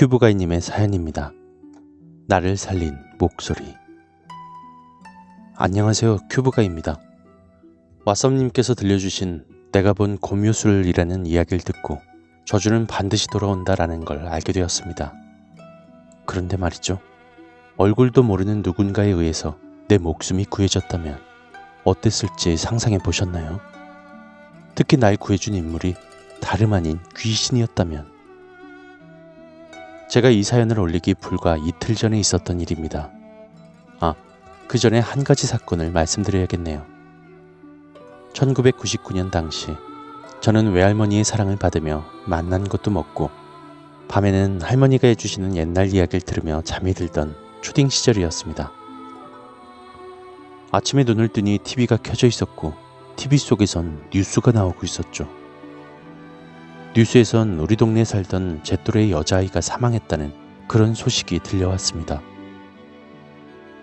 큐브가이님의 사연입니다. 나를 살린 목소리. 안녕하세요. 큐브가입니다. 왓썸님께서 들려주신 내가 본 고묘술이라는 이야기를 듣고 저주는 반드시 돌아온다라는 걸 알게 되었습니다. 그런데 말이죠. 얼굴도 모르는 누군가에 의해서 내 목숨이 구해졌다면 어땠을지 상상해 보셨나요? 특히 날 구해준 인물이 다름 아닌 귀신이었다면 제가 이 사연을 올리기 불과 이틀 전에 있었던 일입니다. 아, 그 전에 한 가지 사건을 말씀드려야겠네요. 1999년 당시 저는 외할머니의 사랑을 받으며 만난 것도 먹고 밤에는 할머니가 해주시는 옛날 이야기를 들으며 잠이 들던 초딩 시절이었습니다. 아침에 눈을 뜨니 TV가 켜져 있었고 TV 속에선 뉴스가 나오고 있었죠. 뉴스에선 우리 동네에 살던 제 또래의 여자아이가 사망했다는 그런 소식이 들려왔습니다.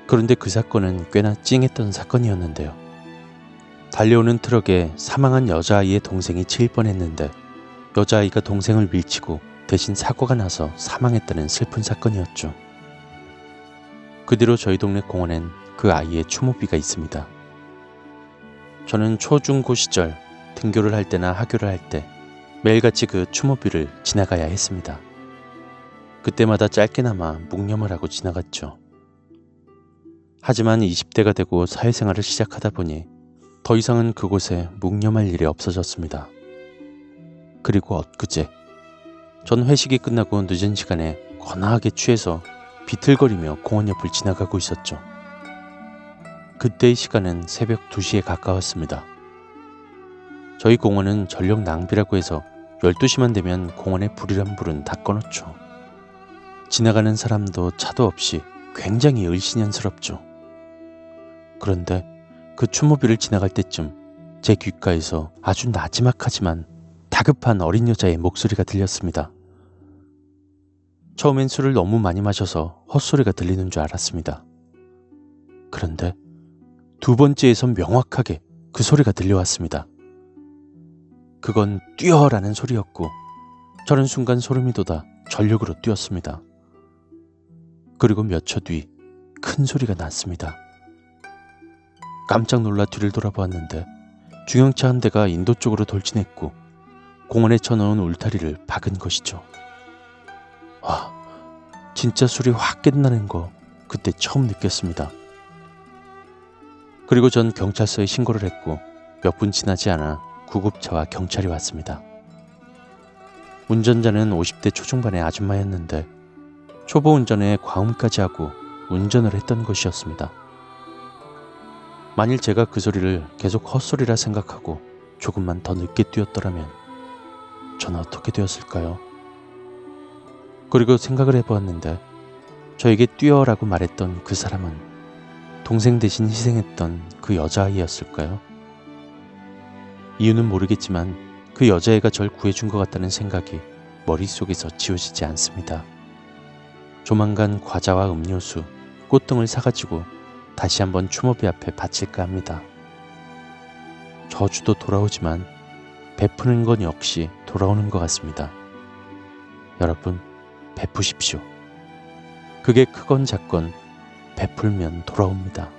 그런데 그 사건은 꽤나 찡했던 사건이었는데요. 달려오는 트럭에 사망한 여자아이의 동생이 치일 뻔했는데 여자아이가 동생을 밀치고 대신 사고가 나서 사망했다는 슬픈 사건이었죠. 그 뒤로 저희 동네 공원엔 그 아이의 추모비가 있습니다. 저는 초중고 시절 등교를 할 때나 학교를 할 때 매일같이 그 추모비를 지나가야 했습니다. 그때마다 짧게나마 묵념을 하고 지나갔죠. 하지만 20대가 되고 사회생활을 시작하다 보니 더 이상은 그곳에 묵념할 일이 없어졌습니다. 그리고 엊그제 전 회식이 끝나고 늦은 시간에 거나하게 취해서 비틀거리며 공원 옆을 지나가고 있었죠. 그때의 시간은 새벽 2시에 가까웠습니다. 저희 공원은 전력 낭비라고 해서 12시만 되면 공원의 불이란 불은 다 꺼놓죠. 지나가는 사람도 차도 없이 굉장히 을신연스럽죠. 그런데 그 추모비를 지나갈 때쯤 제 귓가에서 아주 나지막하지만 다급한 어린 여자의 목소리가 들렸습니다. 처음엔 술을 너무 많이 마셔서 헛소리가 들리는 줄 알았습니다. 그런데 두 번째에선 명확하게 그 소리가 들려왔습니다. 그건 뛰어라는 소리였고 저는 순간 소름이 돋아 전력으로 뛰었습니다. 그리고 몇 초 뒤 큰 소리가 났습니다. 깜짝 놀라 뒤를 돌아보았는데 중형차 한 대가 인도 쪽으로 돌진했고 공원에 쳐놓은 울타리를 박은 것이죠. 와, 진짜 술이 확 끝나는 거 그때 처음 느꼈습니다. 그리고 전 경찰서에 신고를 했고 몇 분 지나지 않아 구급차와 경찰이 왔습니다. 운전자는 50대 초중반의 아줌마였는데 초보 운전에 과음까지 하고 운전을 했던 것이었습니다. 만일 제가 그 소리를 계속 헛소리라 생각하고 조금만 더 늦게 뛰었더라면 전 어떻게 되었을까요? 그리고 생각을 해보았는데 저에게 뛰어라고 말했던 그 사람은 동생 대신 희생했던 그 여자아이였을까요? 이유는 모르겠지만 그 여자애가 절 구해준 것 같다는 생각이 머릿속에서 지워지지 않습니다. 조만간 과자와 음료수, 꽃 등을 사가지고 다시 한번 추모비 앞에 바칠까 합니다. 저주도 돌아오지만 베푸는 건 역시 돌아오는 것 같습니다. 여러분, 베푸십시오. 그게 크건 작건 베풀면 돌아옵니다.